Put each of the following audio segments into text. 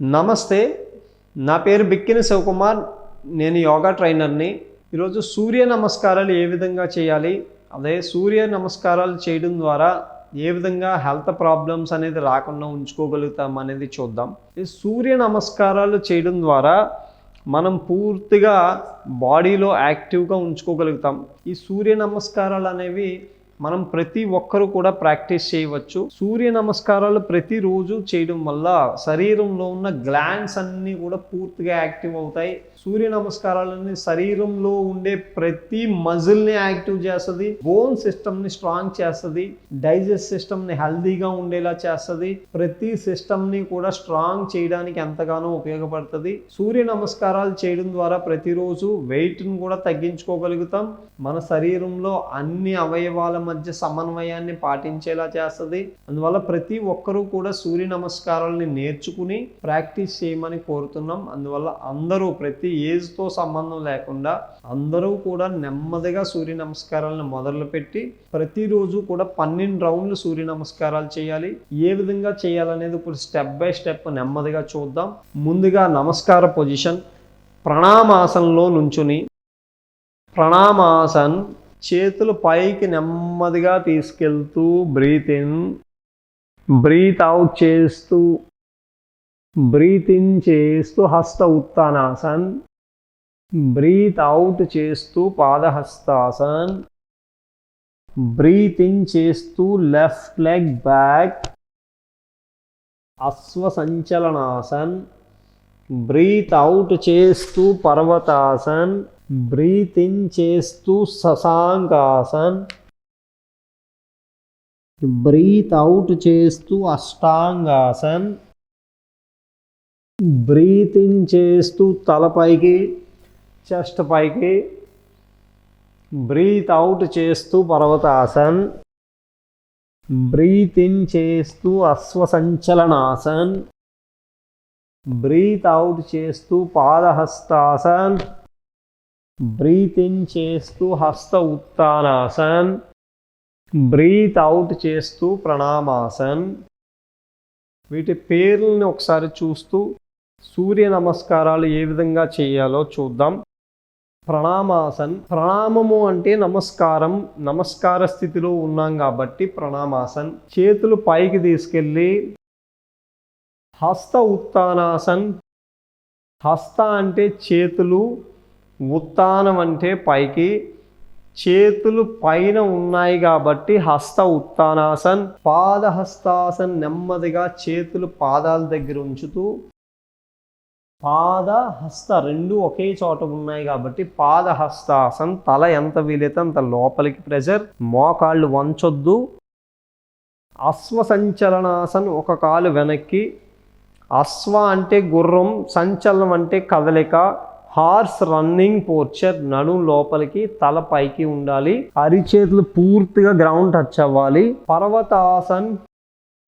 నమస్తే నా పేరు బిక్కిన శివకుమార్. నేను యోగా ట్రైనర్ని. ఈరోజు సూర్య నమస్కారాలు ఏ విధంగా చేయాలి? అదే సూర్య నమస్కారాలు చేయడం ద్వారా ఏ విధంగా హెల్త్ ప్రాబ్లమ్స్ అనేది రాకుండా ఉంచుకోగలుగుతాం అనేది చూద్దాం. ఈ సూర్య నమస్కారాలు చేయడం ద్వారా మనం పూర్తిగా బాడీలో యాక్టివ్గా ఉంచుకోగలుగుతాం. ఈ సూర్య నమస్కారాలు అనేవి మనం ప్రతి ఒక్కరూ కూడా ప్రాక్టీస్ చేయవచ్చు. సూర్య నమస్కారాలు ప్రతిరోజు చేయడం వల్ల శరీరంలో ఉన్న గ్లాండ్స్ అన్నీ కూడా పూర్తిగా యాక్టివ్ అవుతాయి. సూర్య నమస్కారాలన్నీ శరీరంలో ఉండే ప్రతి మజిల్ని యాక్టివ్ చేస్తుంది. బోన్ సిస్టమ్ని స్ట్రాంగ్ చేస్తుంది. డైజెస్ట్ సిస్టమ్ని హెల్దీగా ఉండేలా చేస్తుంది. ప్రతి సిస్టమ్ని కూడా స్ట్రాంగ్ చేయడానికి ఎంతగానో ఉపయోగపడుతుంది. సూర్య నమస్కారాలు చేయడం ద్వారా ప్రతిరోజు వెయిట్ను కూడా తగ్గించుకోగలుగుతాం. మన శరీరంలో అన్ని అవయవాల మధ్య సమన్వయాన్ని పాటించేలా చేస్తుంది. అందువల్ల ప్రతి ఒక్కరూ కూడా సూర్య నమస్కారాలని నేర్చుకుని ప్రాక్టీస్ చేయమని కోరుతున్నాం. అందువల్ల అందరూ ప్రతి ఏజ్తో సంబంధం లేకుండా అందరూ కూడా నెమ్మదిగా సూర్య నమస్కారాలను మొదలుపెట్టి ప్రతిరోజు కూడా పన్నెండు రౌండ్లు సూర్య నమస్కారాలు చేయాలి. ఏ విధంగా చేయాలనేది ఇప్పుడు స్టెప్ బై స్టెప్ నెమ్మదిగా చూద్దాం. ముందుగా నమస్కార పొజిషన్ ప్రణామాసనంలో నుంచుని ప్రణామాసన్ చేతులు పైకి నెమ్మదిగా తీసుకెళ్తూ బ్రీత్ ఇన్ బ్రీత్ అవుట్ చేస్తూ బ్రీత్ ఇన్ చేస్తూ హస్త ఉత్తానాసన్ బ్రీత్ అవుట్ చేస్తూ పాదహస్తాసన్ బ్రీత్ ఇన్ చేస్తూ left leg back Ashwasanchalanasana breathe out చేస్తూ పర్వతాసన్ బ్రీతింగ్ చేస్తూ ససాంగాసన్. బ్రీత్ అవుట్ చేస్తూ అష్టాంగాసన్. బ్రీతింగ్ చేస్తూ తలపైకి చెస్ట్ పైకి. బ్రీత్ అవుట్ చేస్తూ పర్వతాసన్. బ్రీత్ ఇన్ చేస్తూ అశ్వసంచలనాసన్. బ్రీత్ అవుట్ చేస్తూ పాదహస్తాసన్. బ్రీత్ ఇన్ చేస్తూ హస్త ఉత్తానాసన్ బ్రీత్ అవుట్ చేస్తూ ప్రణామాసన్. వీటి పేర్లని ఒకసారి చూస్తూ సూర్య నమస్కారాలు ఏ విధంగా చేయాలో చూద్దాం. ప్రణామాసన్ ప్రణామము అంటే నమస్కారం నమస్కార స్థితిలో ఉన్నాం కాబట్టి ప్రణామాసన్. చేతులు పైకి తీసుకెళ్ళి హస్త ఉత్తానాసన్ హస్త అంటే చేతులు ఉత్తానం అంటే పైకి చేతులు పైన ఉన్నాయి కాబట్టి హస్త ఉత్తానాసన్ పాదహస్తాసన్ నెమ్మదిగా చేతులు పాదాల దగ్గర ఉంచుతూ పాద హస్త రెండు ఒకే చోట ఉన్నాయి కాబట్టి పాదహస్తాసన్ తల ఎంత వీలైతే అంత లోపలికి ప్రెజర్ మోకాళ్ళు వంచొద్దు. అశ్వసంచలనాసన్ ఒక కాలు వెనక్కి అశ్వ అంటే గుర్రం సంచలనం అంటే కదలిక హార్స్ రన్నింగ్ పోర్చర్ నడు లోపలికి తల పైకి ఉండాలి. అరిచేతులు పూర్తిగా గ్రౌండ్ టచ్ అవ్వాలి. పర్వతాసన్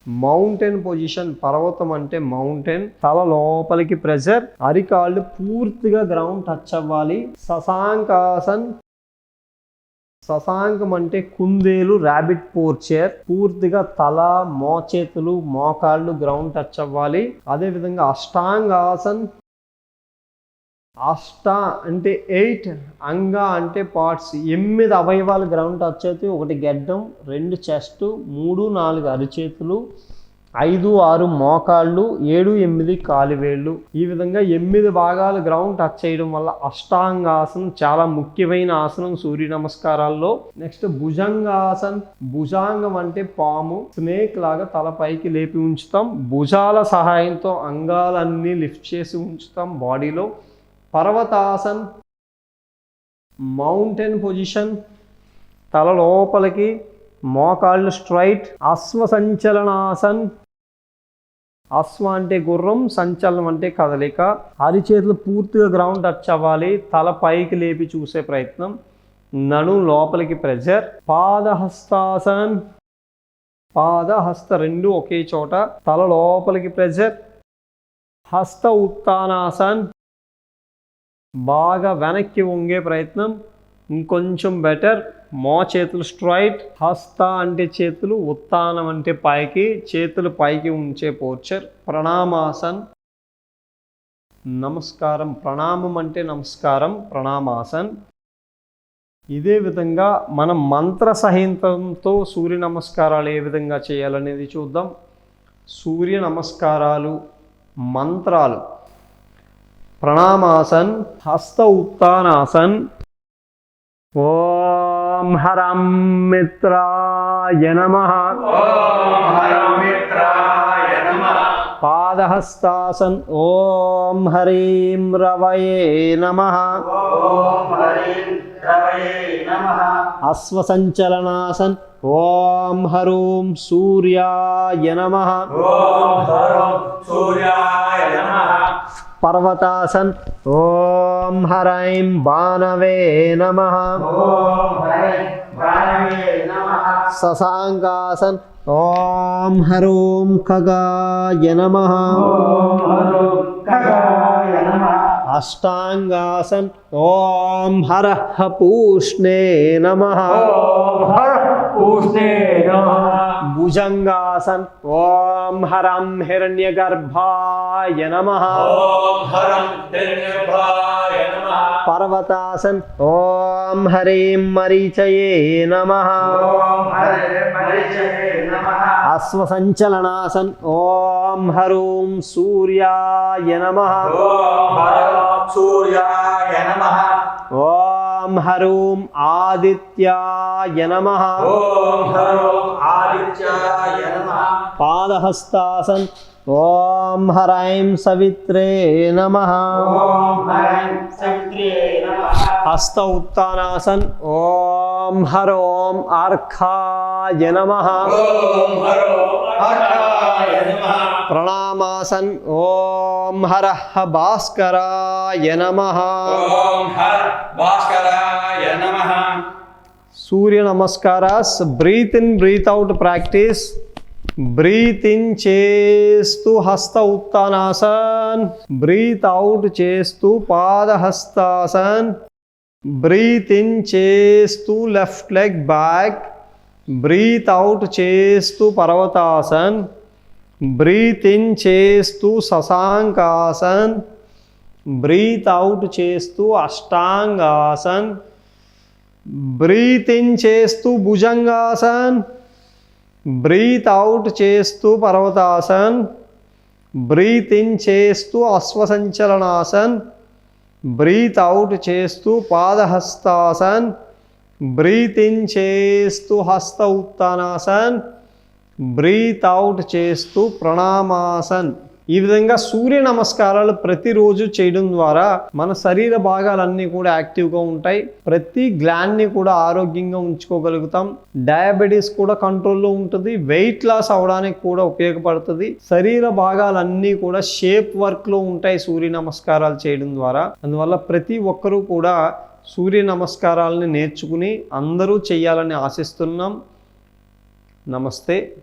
మౌంటైన్ పొజిషన్. పర్వతం అంటే మౌంటైన్. తల లోపలికి ప్రెజర్. అరికాళ్ళు పూర్తిగా గ్రౌండ్ టచ్ అవ్వాలి. శశాంకాసన్ శశాంకం అంటే కుందేలు ర్యాబిట్ పోర్చేర్ పూర్తిగా తల మోచేతులు మోకాళ్ళు గ్రౌండ్ టచ్ అవ్వాలి. అదేవిధంగా అష్టాంగాసన్ అష్ట అంటే ఎయిట్ అంగ అంటే పార్ట్స్. ఎనిమిది అవయవాలు గ్రౌండ్ టచ్ అయితే ఒకటి గెడ్డం రెండు చెస్ట్ మూడు నాలుగు అరిచేతులు ఐదు ఆరు మోకాళ్ళు ఏడు ఎనిమిది కాలివేళ్ళు. ఈ విధంగా ఎనిమిది భాగాలు గ్రౌండ్ టచ్ చేయడం వల్ల అష్టాంగాసనం చాలా ముఖ్యమైన ఆసనం సూర్య నమస్కారాల్లో. నెక్స్ట్ భుజంగాసన్. భుజాంగం అంటే పాము. స్నేక్ లాగా తల పైకి లేపి ఉంచుతాం. భుజాల సహాయంతో అంగాలన్నీ లిఫ్ట్ చేసి ఉంచుతాం బాడీలో. పర్వతాసన్ మౌంటైన్ పొజిషన్ తల లోపలికి మోకాళ్ళు స్ట్రైట్ అశ్వసంచలనాసన్ అశ్వ అంటే గుర్రం సంచలనం అంటే కదలిక. అరిచేతులు పూర్తిగా గ్రౌండ్ టచ్ అవ్వాలి. తల పైకి లేపి చూసే ప్రయత్నం. నడు లోపలికి ప్రెజర్. పాదహస్తాసన్. పాదహస్త రెండు ఒకే చోట. తల లోపలికి ప్రెజర్. హస్త ఉత్తానాసన్. బాగా వెనక్కి వంగే ప్రయత్నం. ఇంకొంచెం బెటర్ మో చేతులు స్ట్రైట్ హస్త అంటే చేతులు ఉత్తానం అంటే పైకి చేతులు పైకి ఉంచే పోర్చర్ ప్రణామాసన్. నమస్కారం. ప్రణామం అంటే నమస్కారం ప్రణామాసన్. ఇదే విధంగా మనం మంత్ర సహితంతో సూర్య నమస్కారాలు ఏ విధంగా చేయాలనేది చూద్దాం. సూర్య నమస్కారాలు మంత్రాలు. ప్రణామాసన్ హస్త ఉత్తానాసన్. ఓం హరం మిత్రాయ నమ. పాదహస్తాసన్ ఓం హరీం రవయే నమ. అశ్వసంచలనాసన్ ఓం హరూం సూర్యాయ నమ. పర్వతాసన్ ఓం హరైం బాణవే నమ శశాంకాసన్ ఓం హరూం ఖగాయ నమ అష్టాంగాసన్ ఓం హరః పూష్ణే నమ భుజంగాసన్ ఓం హరం హిరణ్యగర్భాయ నమ పర్వతాసన్ ఓం హరీం మరీచయే నమ అశ్వసంచలనాసన్ ఓం హరూం సూర్యాయ నమ సూర్యాయ నమ ఓం హరూం ఆదిత్యాయ నమ ఓం హరో ఆదిత్యాయ నమ పాదహస్తాసన్ ఓం హరైం సవిత్రే నమ. ఓం హరం సవిత్రే నమ. హస్త ఉత్తానాసన్. ఓం హరోం అర్కాయ నమ. ప్రణామాసన్. ఓం హరః భాస్కరాయ నమ. భాస్కరాయ నమ. సూర్య నమస్కారాస్ breathe in breathe out practice. Breathe in చేస్తూ హస్త ఉత్తానాసన్. బ్రీత్ అవుట్ చేస్తూ పాదహస్తాసన్. బ్రీత్ ఇన్ చేస్తూ left leg back. Breathe out చేస్తూ పర్వతాసన్. బ్రీత్ ఇన్ చేస్తూ శశాంకాసన్ బ్రీత్ అవుట్ చేస్తూ అష్టాంగాసన్. బ్రీత్ ఇన్ చేస్తూ భుజంగాసన్ బ్రీత్ అవుట్ చేస్తూ పర్వతాసన్ బ్రీత్ ఇన్ చేస్తూ అశ్వసంచలనాసన్ బ్రీత్ అవుట్ చేస్తూ పాదహస్తాసన్ బ్రీత్ ఇన్ చేస్తూ హస్త ఉత్తానాసన్ బ్రీత్ అవుట్ చేస్తూ ప్రణామాసన్. ఈ విధంగా సూర్య నమస్కారాలు ప్రతిరోజు చేయడం ద్వారా మన శరీర భాగాలన్నీ కూడా యాక్టివ్గా ఉంటాయి. ప్రతి గ్లాండ్ని కూడా ఆరోగ్యంగా ఉంచుకోగలుగుతాం. డయాబెటీస్ కూడా కంట్రోల్లో ఉంటుంది. వెయిట్ లాస్ అవడానికి కూడా ఉపయోగపడుతుంది. శరీర భాగాలన్నీ కూడా షేప్ వర్క్లో ఉంటాయి సూర్య నమస్కారాలు చేయడం ద్వారా. అందువల్ల ప్రతి ఒక్కరూ కూడా సూర్య నమస్కారాలని నేర్చుకుని అందరూ చేయాలని ఆశిస్తున్నాం. నమస్తే.